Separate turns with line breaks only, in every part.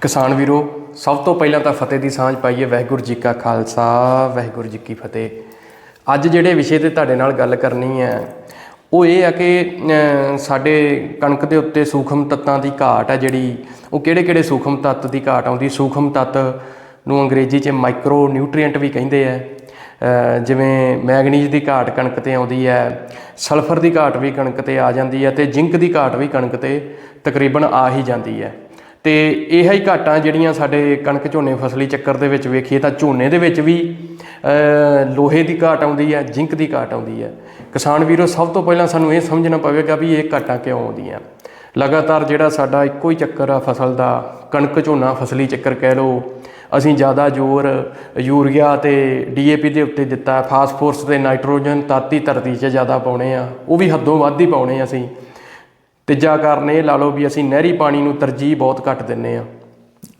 ਕਿਸਾਨ ਵੀਰੋ, ਸਭ ਤੋਂ ਪਹਿਲਾਂ ਤਾਂ ਫਤਿਹ ਦੀ ਸਾਂਝ ਪਾਈਏ, ਵਾਹਿਗੁਰੂ ਜੀ ਕਾ ਖਾਲਸਾ, ਵਾਹਿਗੁਰੂ ਜੀ ਕੀ ਫਤਿਹ। ਅੱਜ ਜਿਹੜੇ ਵਿਸ਼ੇ ਤੇ ਤੁਹਾਡੇ ਨਾਲ ਗੱਲ ਕਰਨੀ ਹੈ, ਉਹ ਇਹ ਆ ਕਿ ਸਾਡੇ ਕਣਕ ਦੇ ਉੱਤੇ ਸੂਖਮ ਤੱਤਾਂ ਦੀ ਘਾਟ ਹੈ ਜਿਹੜੀ, ਉਹ ਕਿਹੜੇ-ਕਿਹੜੇ ਸੂਖਮ ਤੱਤ ਦੀ ਘਾਟ ਆਉਂਦੀ? ਸੂਖਮ ਤੱਤ ਨੂੰ ਅੰਗਰੇਜ਼ੀ 'ਚ ਮਾਈਕਰੋ ਨਿਊਟ੍ਰੀਐਂਟ ਵੀ ਕਹਿੰਦੇ ਆ। ਜਿਵੇਂ ਮੈਗਨੀਜ਼ ਦੀ ਘਾਟ ਕਣਕ ਤੇ ਆਉਂਦੀ ਹੈ, ਸਲਫਰ ਦੀ ਘਾਟ ਵੀ ਕਣਕ ਤੇ ਆ ਜਾਂਦੀ ਹੈ ਤੇ ਜ਼ਿੰਕ ਦੀ ਘਾਟ ਵੀ ਕਣਕ ਤੇ ਤਕਰੀਬਨ ਆ ਹੀ ਜਾਂਦੀ ਹੈ। ਤੇ ਇਹ ਹੀ ਘਾਟਾਂ ਜਿਹੜੀਆਂ ਸਾਡੇ ਕਣਕ ਝੋਨੇ ਫਸਲੀ ਚੱਕਰ ਦੇ ਵਿੱਚ ਵੇਖੀਏ ਤਾਂ ਝੋਨੇ ਦੇ ਵਿੱਚ ਵੀ ਲੋਹੇ ਦੀ ਘਾਟ ਆਉਂਦੀ ਹੈ, ਜ਼ਿੰਕ ਦੀ ਘਾਟ ਆਉਂਦੀ ਹੈ। ਕਿਸਾਨ ਵੀਰੋ, ਸਭ ਤੋਂ ਪਹਿਲਾਂ ਸਾਨੂੰ ਇਹ ਸਮਝਣਾ ਪਵੇਗਾ ਵੀ ਇਹ ਘਾਟਾਂ ਕਿਉਂ ਆਉਂਦੀਆਂ। ਲਗਾਤਾਰ ਜਿਹੜਾ ਸਾਡਾ ਇੱਕੋ ਹੀ ਚੱਕਰ ਆ ਫਸਲ ਦਾ, ਕਣਕ ਝੋਨਾ ਫਸਲੀ ਚੱਕਰ ਕਹਿ ਲਓ, ਅਸੀਂ ਜ਼ਿਆਦਾ ਜ਼ੋਰ ਯੂਰੀਆ ਤੇ ਡੀਏਪੀ ਦੇ ਉੱਤੇ ਦਿੱਤਾ, ਫਾਸਫੋਰਸ ਤੇ ਨਾਈਟ੍ਰੋਜਨ ਤਾਤੀ ਧਰਤੀ 'ਚ ਜ਼ਿਆਦਾ ਪਾਉਣੇ ਆ, ਉਹ ਵੀ ਹੱਦੋਂ ਵੱਧ ਹੀ ਪਾਉਣੇ ਅਸੀਂ। ਤੀਜਾ ਕਾਰਨ ਇਹ ਲਾ ਲਓ ਵੀ ਅਸੀਂ ਨਹਿਰੀ ਪਾਣੀ ਨੂੰ ਤਰਜੀਹ ਬਹੁਤ ਘੱਟ ਦਿੰਨੇ ਆ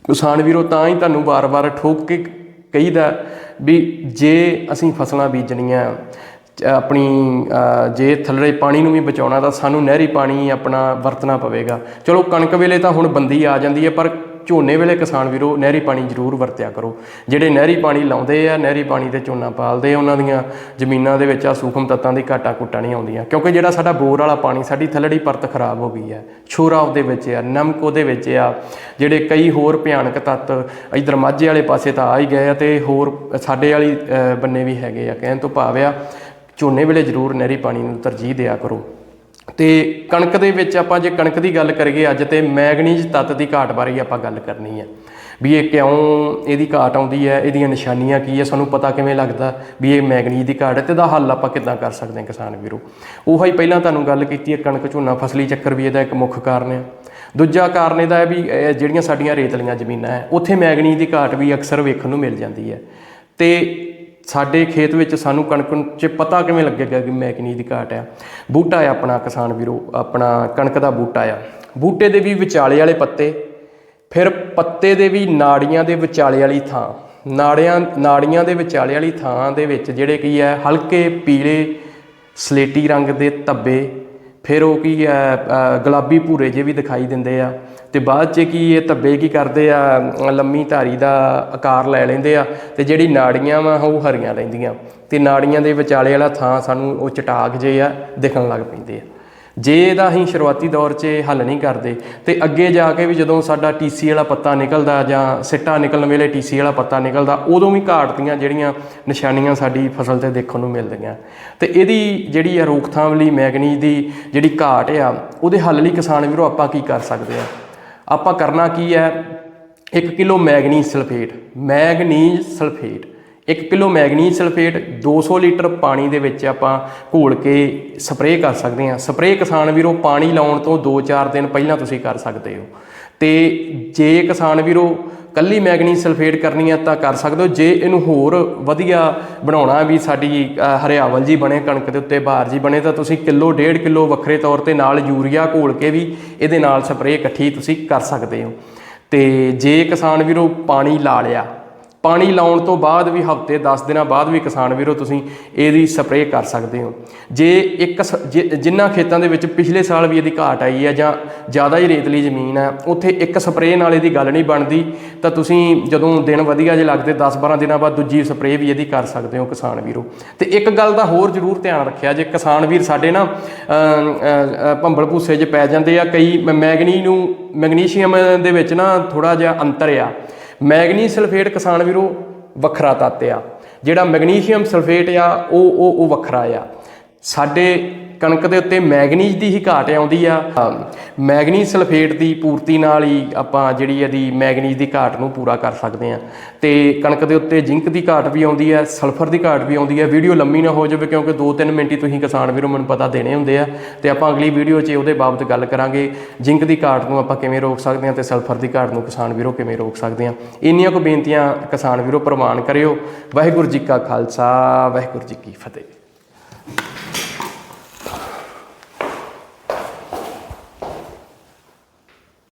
ਕਿਸਾਨ ਵੀਰੋ, ਤਾਂ ਹੀ ਤੁਹਾਨੂੰ ਵਾਰ-ਵਾਰ ਠੋਕ ਕੇ ਕਹੀਦਾ ਵੀ ਜੇ ਅਸੀਂ ਫਸਲਾਂ ਬੀਜਣੀਆਂ, ਆਪਣੀ ਜੇ ਥੱਲੇ ਪਾਣੀ ਨੂੰ ਵੀ ਬਚਾਉਣਾ ਤਾਂ ਸਾਨੂੰ ਨਹਿਰੀ ਪਾਣੀ ਆਪਣਾ ਵਰਤਣਾ ਪਵੇਗਾ। ਚਲੋ, ਕਣਕ ਵੇਲੇ ਤਾਂ ਹੁਣ ਬੰਦੀ ਆ ਜਾਂਦੀ ਹੈ, ਪਰ ਝੋਨੇ ਵੇਲੇ ਕਿਸਾਨ ਵੀਰੋ, ਨਹਿਰੀ ਪਾਣੀ ਜ਼ਰੂਰ ਵਰਤਿਆ ਕਰੋ। ਜਿਹੜੇ ਨਹਿਰੀ ਪਾਣੀ ਲਾਉਂਦੇ ਆ, ਨਹਿਰੀ ਪਾਣੀ ਤੇ ਝੋਨਾ ਪਾਲਦੇ ਆ, ਉਹਨਾਂ ਦੀਆਂ ਜ਼ਮੀਨਾਂ ਦੇ ਵਿੱਚ ਆ ਸੂਖਮ ਤੱਤਾਂ ਦੀ ਘਾਟਾ ਕੁੱਟਾ ਨਹੀਂ ਆਉਂਦੀਆਂ। ਕਿਉਂਕਿ ਜਿਹੜਾ ਸਾਡਾ ਬੋਰ ਵਾਲਾ ਪਾਣੀ, ਸਾਡੀ ਥੱਲੜੀ ਪਰਤ ਖਰਾਬ ਹੋ ਗਈ ਹੈ। ਛੋਰਾ ਉਹਦੇ ਵਿੱਚ ਆ, ਨਮਕ ਉਹਦੇ ਵਿੱਚ ਆ। ਜਿਹੜੇ ਕਈ ਹੋਰ ਭਿਆਨਕ ਤੱਤ ਇਧਰ ਮਾਝੇ ਵਾਲੇ ਪਾਸੇ ਤਾਂ ਆ ਹੀ ਗਏ ਆ ਤੇ ਹੋਰ ਸਾਡੇ ਵਾਲੀ ਬੰਨੇ ਵੀ ਹੈਗੇ ਆ। ਕਹਿਣ ਤੋਂ ਭਾਵ ਆ, ਝੋਨੇ ਵੇਲੇ ਜ਼ਰੂਰ ਨਹਿਰੀ ਪਾਣੀ ਨੂੰ ਤਰਜੀਹ ਦਿਆ ਕਰੋ। ਤੇ ਕਣਕ ਦੇ ਵਿੱਚ ਆਪਾਂ ਜੇ ਕਣਕ ਦੀ ਗੱਲ ਕਰੀਏ, ਅੱਜ ਤੇ ਮੈਗਨੀਜ਼ ਤੱਤ ਦੀ ਘਾਟ ਬਾਰੇ ਆਪਾਂ ਗੱਲ ਕਰਨੀ ਹੈ। ਵੀ ਇਹ ਕਿਉਂ ਇਹਦੀ ਘਾਟ ਆਉਂਦੀ ਹੈ, ਇਹਦੀਆਂ ਨਿਸ਼ਾਨੀਆਂ ਕੀ ਹੈ, ਸਾਨੂੰ ਪਤਾ ਕਿਵੇਂ ਲੱਗਦਾ ਵੀ ਇਹ ਮੈਗਨੀਜ਼ ਦੀ ਘਾਟ ਹੈ ਤੇ ਦਾ ਹੱਲ ਆਪਾਂ ਕਿੱਦਾਂ ਕਰ ਸਕਦੇ ਹਾਂ ਕਿਸਾਨ ਵੀਰੋ? ਉਹ ਹੀ ਪਹਿਲਾਂ ਤੁਹਾਨੂੰ ਗੱਲ ਕੀਤੀ ਹੈ, ਕਣਕ ਝੋਨਾ ਫਸਲੀ ਚੱਕਰ ਵੀ ਇਹਦਾ ਇੱਕ ਮੁੱਖ ਕਾਰਨ ਹੈ। ਦੂਜਾ ਕਾਰਨ ਇਹਦਾ ਹੈ ਵੀ ਜਿਹੜੀਆਂ ਸਾਡੀਆਂ ਰੇਤਲੀਆਂ ਜ਼ਮੀਨਾਂ ਹੈ, ਉੱਥੇ ਮੈਗਨੀਜ਼ ਦੀ ਘਾਟ ਵੀ ਅਕਸਰ ਵੇਖਣ ਨੂੰ ਮਿਲ ਜਾਂਦੀ ਹੈ। ਤੇ ਸਾਡੇ ਖੇਤ ਵਿੱਚ ਸਾਨੂੰ ਕਣਕ 'ਚ ਪਤਾ ਕਿਵੇਂ ਲੱਗੇਗਾ ਕਿ ਮੈਗਨੀਜ਼ ਦੀ ਘਾਟ ਆ? ਬੂਟਾ ਆ ਆਪਣਾ ਕਿਸਾਨ ਵੀਰੋ, ਆਪਣਾ ਕਣਕ ਦਾ ਬੂਟਾ ਆ। ਬੂਟੇ ਦੇ ਵੀ ਵਿਚਾਲੇ ਵਾਲੇ ਪੱਤੇ, ਫਿਰ ਪੱਤੇ ਦੇ ਵੀ ਨਾੜੀਆਂ ਦੇ ਵਿਚਾਲੇ ਵਾਲੀ ਥਾਂ, ਨਾੜੀਆਂ ਨਾੜੀਆਂ ਦੇ ਵਿਚਾਲੇ ਵਾਲੀ ਥਾਂ ਦੇ ਵਿੱਚ ਜਿਹੜੇ ਕੀ ਹੈ ਹਲਕੇ ਪੀਲੇ ਸਲੇਟੀ ਰੰਗ ਦੇ ਧੱਬੇ, ਫਿਰ ਉਹ ਕੀ ਹੈ ਗੁਲਾਬੀ ਭੂਰੇ ਜੇ ਵੀ ਦਿਖਾਈ ਦਿੰਦੇ ਆ। ਤੇ ਬਾਅਦ ਚ ਕੀ ਇਹ ਧੱਬੇ ਕੀ ਕਰਦੇ ਆ, ਲੰਮੀ ਧਾਰੀ ਦਾ ਆਕਾਰ ਲੈ ਲੈਂਦੇ ਆ ਤੇ ਜਿਹੜੀ ਨਾੜੀਆਂ ਵਾ ਉਹ ਹਰੀਆਂ ਰਹਿੰਦੀਆਂ। ਤੇ ਨਾੜੀਆਂ ਦੇ ਵਿਚਾਲੇ ਵਾਲਾ ਥਾਂ ਸਾਨੂੰ ਉਹ ਚਟਾਕ ਜੇ ਆ ਦਿਖਣ ਲੱਗ ਪੈਂਦੇ ਆ। ਜੇ ਇਹਦਾ ਅਸੀਂ ਸ਼ੁਰੂਆਤੀ ਦੌਰ 'ਚ ਹੱਲ ਨਹੀਂ ਕਰਦੇ, ਤੇ ਅੱਗੇ ਜਾ ਕੇ ਵੀ ਜਦੋਂ ਸਾਡਾ ਟੀਸੀ ਵਾਲਾ ਪੱਤਾ ਨਿਕਲਦਾ ਜਾਂ ਸਿੱਟਾ ਨਿਕਲਣ ਵੇਲੇ ਟੀਸੀ ਵਾਲਾ ਪੱਤਾ ਨਿਕਲਦਾ, ਉਦੋਂ ਵੀ ਘਾਟ ਦੀਆਂ ਜਿਹੜੀਆਂ ਨਿਸ਼ਾਨੀਆਂ ਸਾਡੀ ਫਸਲ ਤੇ ਦੇਖਣ ਨੂੰ ਮਿਲਦੀਆਂ। ਤੇ ਇਹਦੀ ਜਿਹੜੀ ਆ ਰੋਕਥਾਮ ਲਈ ਮੈਗਨੀਜ਼ ਦੀ ਜਿਹੜੀ ਘਾਟ ਆ, ਉਹਦੇ ਹੱਲ ਲਈ ਕਿਸਾਨ ਵੀਰੋ ਆਪਾਂ ਕੀ ਕਰ ਸਕਦੇ ਆ? ਆਪਾਂ ਕਰਨਾ ਕੀ ਹੈ? 1 kilo manganese sulphate manganese sulphate 1 kilo manganese sulphate 200 litre ਪਾਣੀ ਦੇ ਵਿੱਚ ਆਪਾਂ ਘੋਲ ਕੇ ਸਪਰੇਅ ਕਰ ਸਕਦੇ ਹਾਂ। ਸਪਰੇਅ ਕਿਸਾਨ ਵੀਰੋ, ਪਾਣੀ ਲਾਉਣ ਤੋਂ 2-4 ਦਿਨ ਪਹਿਲਾਂ ਤੁਸੀਂ ਕਰ ਸਕਦੇ ਹੋ। ਤੇ ਜੇ ਕਿਸਾਨ ਵੀਰੋ ਕੱਲੀ ਮੈਗਨੀ ਸਲਫੇਟ ਕਰਨੀ ਹੈ ਤਾਂ ਕਰ ਸਕਦੇ ਹੋ। ਜੇ ਇਹਨੂੰ ਹੋਰ ਵਧੀਆ ਬਣਾਉਣਾ ਵੀ ਸਾਡੀ ਹਰਿਆਵਲ ਜੀ ਬਣੇ, ਕਣਕ ਦੇ ਉੱਤੇ ਬਾਹਰ ਜੀ ਬਣੇ, ਤਾਂ ਤੁਸੀਂ ਕਿਲੋ, ਡੇਢ ਕਿਲੋ ਵੱਖਰੇ ਤੌਰ ਤੇ ਨਾਲ ਯੂਰੀਆ ਘੋਲ ਕੇ ਵੀ ਇਹਦੇ ਨਾਲ ਸਪਰੇਅ ਇਕੱਠੀ ਤੁਸੀਂ ਕਰ ਸਕਦੇ ਹੋ। ਤੇ ਜੇ ਕਿਸਾਨ ਵੀਰੋ ਪਾਣੀ ਲਾ ਲਿਆ ਪਾਣੀ ਲਾਉਣ ਤੋਂ ਬਾਅਦ ਵੀ ਹਫ਼ਤੇ 10 ਦਿਨਾਂ ਬਾਅਦ ਵੀ ਕਿਸਾਨ ਵੀਰੋ ਤੁਸੀਂ ਇਹਦੀ ਸਪਰੇਅ ਕਰ ਸਕਦੇ ਹੋ। ਜੇ ਇੱਕ ਸ- ਜਿ- ਜਿਨ੍ਹਾਂ ਖੇਤਾਂ ਦੇ ਵਿੱਚ ਪਿਛਲੇ ਸਾਲ ਵੀ ਇਹਦੀ ਘਾਟ ਆਈ ਹੈ ਜਾਂ ਜ਼ਿਆਦਾ ਹੀ ਰੇਤਲੀ ਜ਼ਮੀਨ ਹੈ, ਉੱਥੇ ਇੱਕ ਸਪਰੇਅ ਨਾਲ ਇਹਦੀ ਗੱਲ ਨਹੀਂ ਬਣਦੀ, ਤਾਂ ਤੁਸੀਂ ਜਦੋਂ ਦਿਨ ਵਧੀਆ ਜੇ ਲੱਗਦੇ 10-12 ਦਿਨਾਂ ਬਾਅਦ ਦੂਜੀ ਸਪਰੇਅ ਵੀ ਇਹਦੀ ਕਰ ਸਕਦੇ ਹੋ ਕਿਸਾਨ ਵੀਰੋ। ਤੇ ਇੱਕ ਗੱਲ ਦਾ ਹੋਰ ਜ਼ਰੂਰ ਧਿਆਨ ਰੱਖਿਆ, ਜੇ ਕਿਸਾਨ ਵੀਰ ਸਾਡੇ ਨਾ ਭੰਬਲ ਭੂਸੇ 'ਚ ਪੈ ਜਾਂਦੇ ਆ, ਕਈ ਮੈਗਨੀ ਨੂੰ, ਮੈਗਨੀਸ਼ੀਅਮ ਦੇ ਵਿੱਚ ਨਾ ਥੋੜਾ ਜਿਹਾ ਅੰਤਰ ਆ ਮੈਗਨੀਜ਼ ਸਲਫੇਟ ਕਿਸਾਨ ਵੀਰੋ ਵੱਖਰਾ ਤੱਤ ਆ। ਜਿਹੜਾ ਮੈਗਨੀਸ਼ੀਅਮ ਸਲਫੇਟ ਆ, ਉਹ ਉਹ ਉਹ ਵੱਖਰਾ ਆ। ਸਾਡੇ ਕਣਕ ਦੇ ਉੱਤੇ ਮੈਗਨੀਜ਼ ਦੀ ਹੀ ਘਾਟ ਆਉਂਦੀ ਆ। ਮੈਗਨੀਜ਼ ਸਲਫੇਟ ਦੀ ਪੂਰਤੀ ਨਾਲ ਹੀ ਆਪਾਂ ਜਿਹੜੀ ਇਹਦੀ ਮੈਗਨੀਜ਼ ਦੀ ਘਾਟ ਨੂੰ ਪੂਰਾ ਕਰ ਸਕਦੇ ਆ ਤੇ ਕਣਕ ਦੇ ਉੱਤੇ ਜ਼ਿੰਕ ਦੀ ਘਾਟ ਵੀ ਆਉਂਦੀ ਹੈ ਸਲਫਰ ਦੀ ਘਾਟ ਵੀ ਆਉਂਦੀ ਹੈ ਵੀਡੀਓ ਲੰਮੀ ਨਾ ਹੋ ਜਾਵੇ ਕਿਉਂਕਿ 2-3 ਮਿੰਟ ਹੀ ਤੁਸੀਂ ਕਿਸਾਨ ਵੀਰੋ ਮੈਨੂੰ ਪਤਾ ਦੇਣੇ ਹੁੰਦੇ ਆ। ਤੇ ਆਪਾਂ ਅਗਲੀ ਵੀਡੀਓ 'ਚ ਉਹਦੇ ਬਾਬਤ ਗੱਲ ਕਰਾਂਗੇ, ਜ਼ਿੰਕ ਦੀ ਘਾਟ ਨੂੰ ਆਪਾਂ ਕਿਵੇਂ ਰੋਕ ਸਕਦੇ ਹਾਂ ਤੇ ਸਲਫਰ ਦੀ ਘਾਟ ਨੂੰ ਕਿਸਾਨ ਵੀਰੋ ਕਿਵੇਂ ਰੋਕ ਸਕਦੇ ਹਾਂ। ਇੰਨੀਆਂ ਕੁ ਬੇਨਤੀਆਂ ਕਿਸਾਨ ਵੀਰੋ ਪ੍ਰਵਾਨ ਕਰਿਓ। ਵਾਹਿਗੁਰੂ ਜੀ ਕਾ ਖਾਲਸਾ, ਵਾਹਿਗੁਰੂ ਜੀ ਕੀ ਫਤਿਹ।